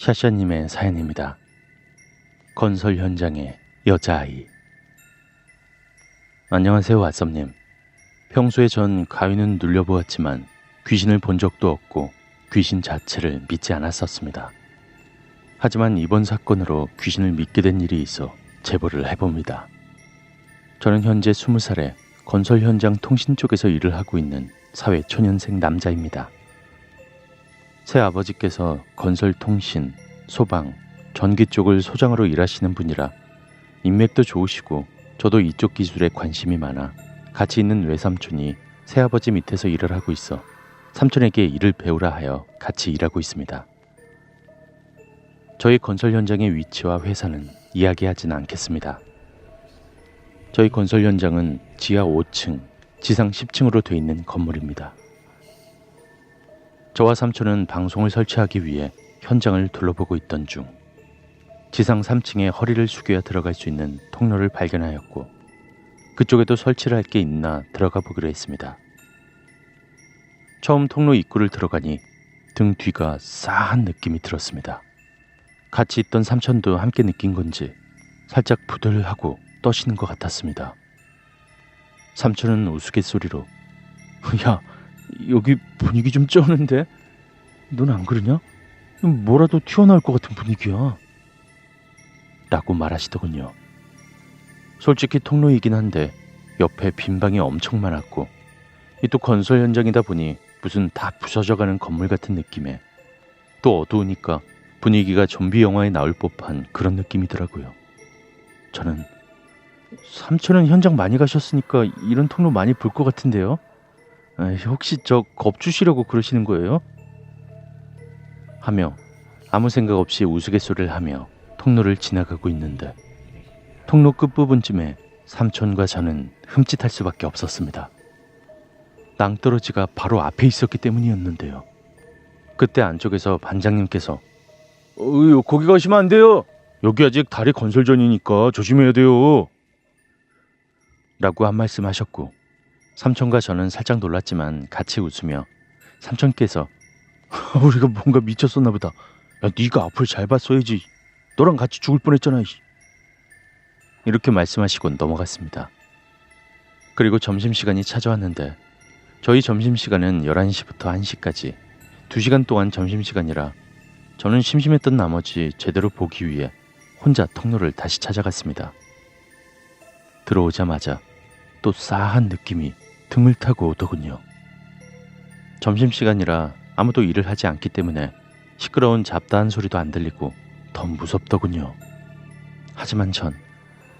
샤샤님의 사연입니다. 건설 현장의 여자아이. 안녕하세요, 왓썸님. 평소에 전 가위는 눌려보았지만 귀신을 본 적도 없고 귀신 자체를 믿지 않았었습니다. 하지만 이번 사건으로 귀신을 믿게 된 일이 있어 제보를 해봅니다. 저는 현재 20살에 건설 현장 통신 쪽에서 일을 하고 있는 사회 초년생 남자입니다. 새 아버지께서 건설 통신, 소방, 전기 쪽을 소장으로 일하시는 분이라 인맥도 좋으시고 저도 이쪽 기술에 관심이 많아 같이 있는 외삼촌이 새아버지 밑에서 일을 하고 있어 삼촌에게 일을 배우라 하여 같이 일하고 있습니다. 저희 건설 현장의 위치와 회사는 이야기하진 않겠습니다. 저희 건설 현장은 지하 5층, 지상 10층으로 돼 있는 건물입니다. 저와 삼촌은 방송을 설치하기 위해 현장을 둘러보고 있던 중 지상 3층에 허리를 숙여야 들어갈 수 있는 통로를 발견하였고 그쪽에도 설치를 할 게 있나 들어가 보기로 했습니다. 처음 통로 입구를 들어가니 등 뒤가 싸한 느낌이 들었습니다. 같이 있던 삼촌도 함께 느낀 건지 살짝 부들하고 떠시는 것 같았습니다. 삼촌은 우스갯소리로 야 여기 분위기 좀 쩌는데 넌 안 그러냐? 뭐라도 튀어나올 것 같은 분위기야 라고 말하시더군요. 솔직히 통로이긴 한데 옆에 빈 방이 엄청 많았고 이 또 건설 현장이다 보니 무슨 다 부서져가는 건물 같은 느낌에 또 어두우니까 분위기가 좀비 영화에 나올 법한 그런 느낌이더라고요. 저는 삼촌은 현장 많이 가셨으니까 이런 통로 많이 볼 것 같은데요. 혹시 저 겁주시려고 그러시는 거예요? 하며 아무 생각 없이 우스갯소리를 하며 통로를 지나가고 있는데 통로 끝부분쯤에 삼촌과 저는 흠칫할 수밖에 없었습니다. 낭떠러지가 바로 앞에 있었기 때문이었는데요. 그때 안쪽에서 반장님께서 어, 거기 가시면 안 돼요. 여기 아직 다리 건설 전이니까 조심해야 돼요. 라고 한 말씀 하셨고 삼촌과 저는 살짝 놀랐지만 같이 웃으며 삼촌께서 우리가 뭔가 미쳤었나 보다. 야, 네가 앞을 잘 봤어야지. 너랑 같이 죽을 뻔했잖아. 이씨." 이렇게 말씀하시고 넘어갔습니다. 그리고 점심시간이 찾아왔는데 저희 점심시간은 11시부터 1시까지 2시간 동안 점심시간이라 저는 심심했던 나머지 제대로 보기 위해 혼자 통로를 다시 찾아갔습니다. 들어오자마자 또 싸한 느낌이 등을 타고 오더군요. 점심시간이라 아무도 일을 하지 않기 때문에 시끄러운 잡다한 소리도 안 들리고 더 무섭더군요. 하지만 전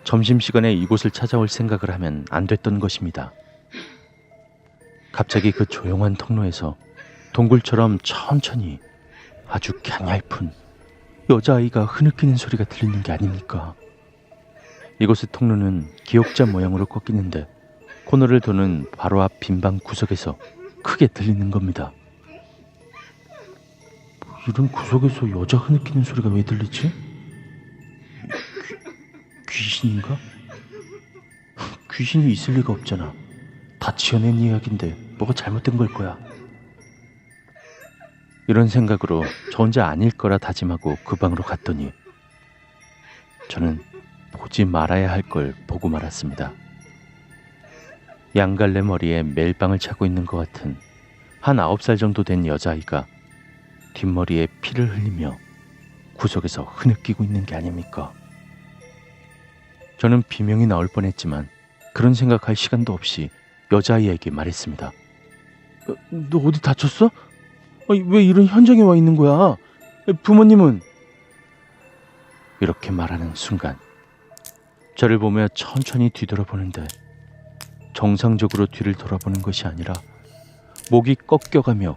점심시간에 이곳을 찾아올 생각을 하면 안 됐던 것입니다. 갑자기 그 조용한 통로에서 동굴처럼 천천히 아주 갸냘픈 여자아이가 흐느끼는 소리가 들리는 게 아닙니까? 이곳의 통로는 기역자 모양으로 꺾이는데 코너를 도는 바로 앞 빈방 구석에서 크게 들리는 겁니다. 뭐 이런 구석에서 여자 흐느끼는 소리가 왜 들리지? 귀, 귀신인가? 귀신이 있을 리가 없잖아. 다 지어낸 이야기인데 뭐가 잘못된 걸 거야. 이런 생각으로 저 혼자 아닐 거라 다짐하고 그 방으로 갔더니 저는 보지 말아야 할 걸 보고 말았습니다. 양갈래 머리에 멜빵을 차고 있는 것 같은 한 아홉 살 정도 된 여자아이가 뒷머리에 피를 흘리며 구석에서 흐느끼고 있는 게 아닙니까? 저는 비명이 나올 뻔했지만 그런 생각할 시간도 없이 여자아이에게 말했습니다. 어, 너 어디 다쳤어? 왜 이런 현장에 와 있는 거야? 부모님은? 이렇게 말하는 순간 저를 보며 천천히 뒤돌아보는데 정상적으로 뒤를 돌아보는 것이 아니라 목이 꺾여가며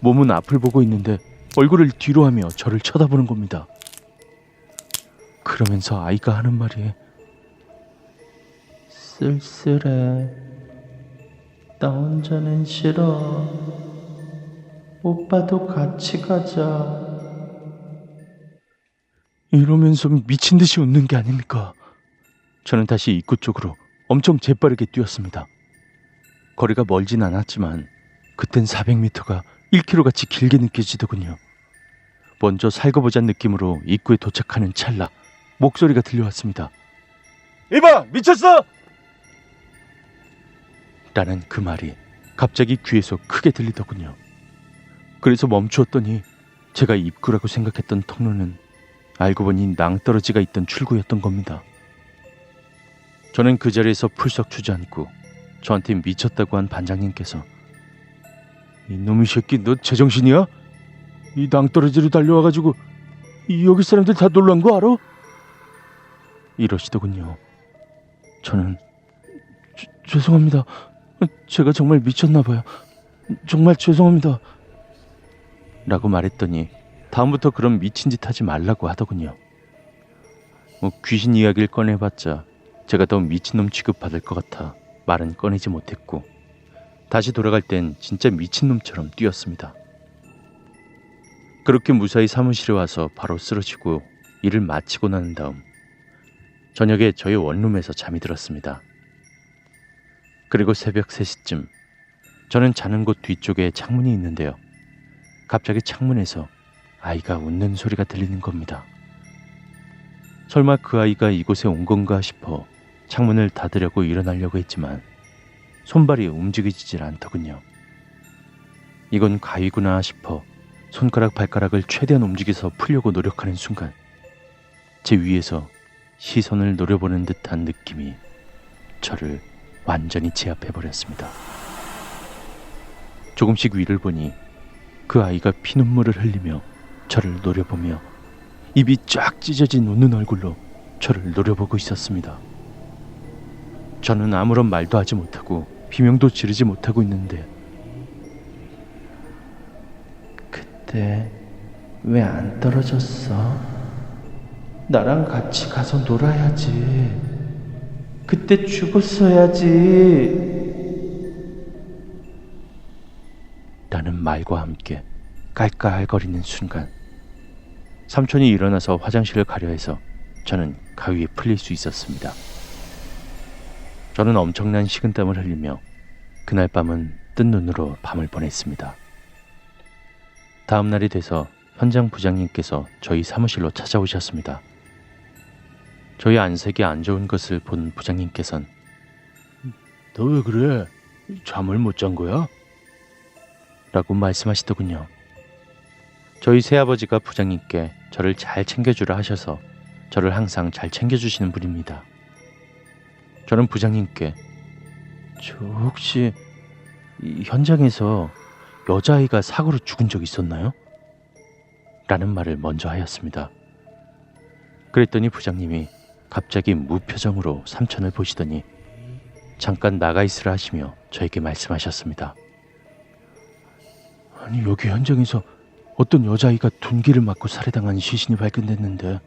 몸은 앞을 보고 있는데 얼굴을 뒤로 하며 저를 쳐다보는 겁니다. 그러면서 아이가 하는 말이 쓸쓸해. 나 혼자는 싫어. 오빠도 같이 가자. 이러면서 미친 듯이 웃는 게 아닙니까? 저는 다시 입구 쪽으로 엄청 재빠르게 뛰었습니다. 거리가 멀진 않았지만 그땐 400m가 1km 같이 길게 느껴지더군요. 먼저 살고 보자는 느낌으로 입구에 도착하는 찰나 목소리가 들려왔습니다. 이봐 미쳤어? 라는 그 말이 갑자기 귀에서 크게 들리더군요. 그래서 멈추었더니 제가 입구라고 생각했던 통로는 알고 보니 낭떠러지가 있던 출구였던 겁니다. 저는 그 자리에서 풀썩 주저앉고 저한테 미쳤다고 한 반장님께서 이놈의 새끼 너 제정신이야? 이 낭떠러지로 달려와가지고 이 여기 사람들 다 놀란 거 알아? 이러시더군요. 저는 죄- 죄송합니다. 제가 정말 미쳤나 봐요. 정말 죄송합니다. 라고 말했더니 다음부터 그런 미친 짓 하지 말라고 하더군요. 뭐 귀신 이야기를 꺼내봤자 제가 더 미친놈 취급받을 것 같아 말은 꺼내지 못했고 다시 돌아갈 땐 진짜 미친놈처럼 뛰었습니다. 그렇게 무사히 사무실에 와서 바로 쓰러지고 일을 마치고 난 다음 저녁에 저희 원룸에서 잠이 들었습니다. 그리고 새벽 3시쯤 저는 자는 곳 뒤쪽에 창문이 있는데요. 갑자기 창문에서 아이가 웃는 소리가 들리는 겁니다. 설마 그 아이가 이곳에 온 건가 싶어 창문을 닫으려고 일어나려고 했지만 손발이 움직이질 않더군요. 이건 가위구나 싶어 손가락 발가락을 최대한 움직여서 풀려고 노력하는 순간 제 위에서 시선을 노려보는 듯한 느낌이 저를 완전히 제압해 버렸습니다. 조금씩 위를 보니 그 아이가 피눈물을 흘리며 저를 노려보며 입이 쫙 찢어진 웃는 얼굴로 저를 노려보고 있었습니다. 저는 아무런 말도 하지 못하고 비명도 지르지 못하고 있는데 그때 왜 안 떨어졌어? 나랑 같이 가서 놀아야지. 그때 죽었어야지. 라는 말과 함께 깔깔거리는 순간 삼촌이 일어나서 화장실을 가려 해서 저는 가위에 풀릴 수 있었습니다. 저는 엄청난 식은땀을 흘리며 그날 밤은 뜬 눈으로 밤을 보냈습니다. 다음 날이 돼서 현장 부장님께서 저희 사무실로 찾아오셨습니다. 저희 안색이 안 좋은 것을 본 부장님께선 너 왜 그래? 잠을 못 잔 거야? 라고 말씀하시더군요. 저희 새아버지가 부장님께 저를 잘 챙겨주라 하셔서 저를 항상 잘 챙겨주시는 분입니다. 저는 부장님께 저 혹시 이 현장에서 여자아이가 사고로 죽은 적 있었나요? 라는 말을 먼저 하였습니다. 그랬더니 부장님이 갑자기 무표정으로 삼천을 보시더니 잠깐 나가 있으라 하시며 저에게 말씀하셨습니다. 아니 여기 현장에서 어떤 여자아이가 둔기를 맞고 살해당한 시신이 발견됐는데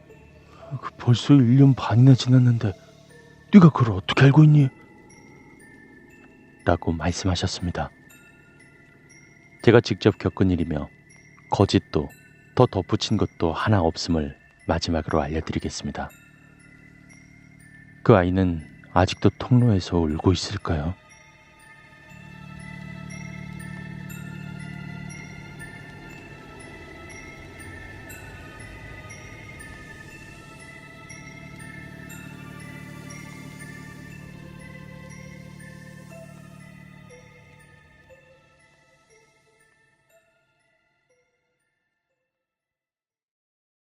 그 벌써 1년 반이나 지났는데 네가 그걸 어떻게 알고 있니? 라고 말씀하셨습니다. 제가 직접 겪은 일이며 거짓도 더 덧붙인 것도 하나 없음을 마지막으로 알려드리겠습니다. 그 아이는 아직도 통로에서 울고 있을까요?